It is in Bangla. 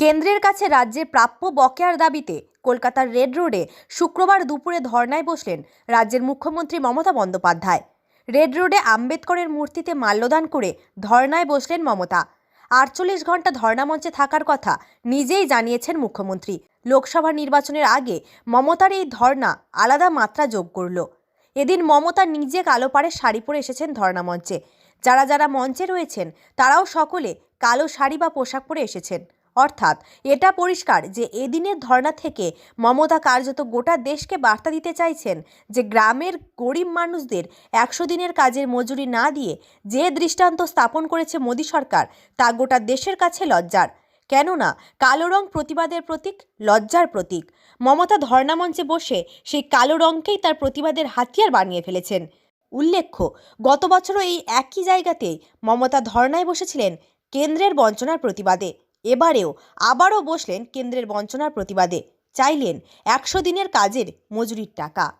কেন্দ্রের কাছে রাজ্যের প্রাপ্য বকেয়ার দাবিতে কলকাতার রেড রোডে শুক্রবার দুপুরে ধর্নায় বসলেন রাজ্যের মুখ্যমন্ত্রী মমতা বন্দ্যোপাধ্যায়। রেড রোডে আম্বেদকরের মূর্তিতে মাল্যদান করে ধর্নায় বসলেন মমতা। আটচল্লিশ ঘণ্টা ধর্নামঞ্চে থাকার কথা নিজেই জানিয়েছেন মুখ্যমন্ত্রী। লোকসভা নির্বাচনের আগে মমতার এই ধর্না আলাদা মাত্রা যোগ করল। এদিন মমতা নিজে কালো পাড়ে শাড়ি পরে এসেছেন ধর্নামঞ্চে যারা যারা মঞ্চে রয়েছেন তারাও সকলে কালো শাড়ি বা পোশাক পরে এসেছেন। অর্থাৎ এটা পরিষ্কার যে এদিনের ধর্না থেকে মমতা কার্যত গোটা দেশকে বার্তা দিতে চাইছেন যে গ্রামের গরিব মানুষদের একশো দিনের কাজের মজুরি না দিয়ে যে দৃষ্টান্ত স্থাপন করেছে মোদী সরকার, তা গোটা দেশের কাছে লজ্জার। কেননা, কালো রং প্রতিবাদের প্রতীক, লজ্জার প্রতীক। মমতা ধর্নামঞ্চে বসে সেই কালো রঙকেই তার প্রতিবাদের হাতিয়ার বানিয়ে ফেলেছেন। উল্লেখ্য, গত বছরও এই একই জায়গাতেই মমতা ধর্নায় বসেছিলেন কেন্দ্রের বঞ্চনার প্রতিবাদে। এবারেও আবারও বসলেন কেন্দ্রের বঞ্চনার প্রতিবাদে। চাইলেন একশো দিনের কাজের মজুরির টাকা।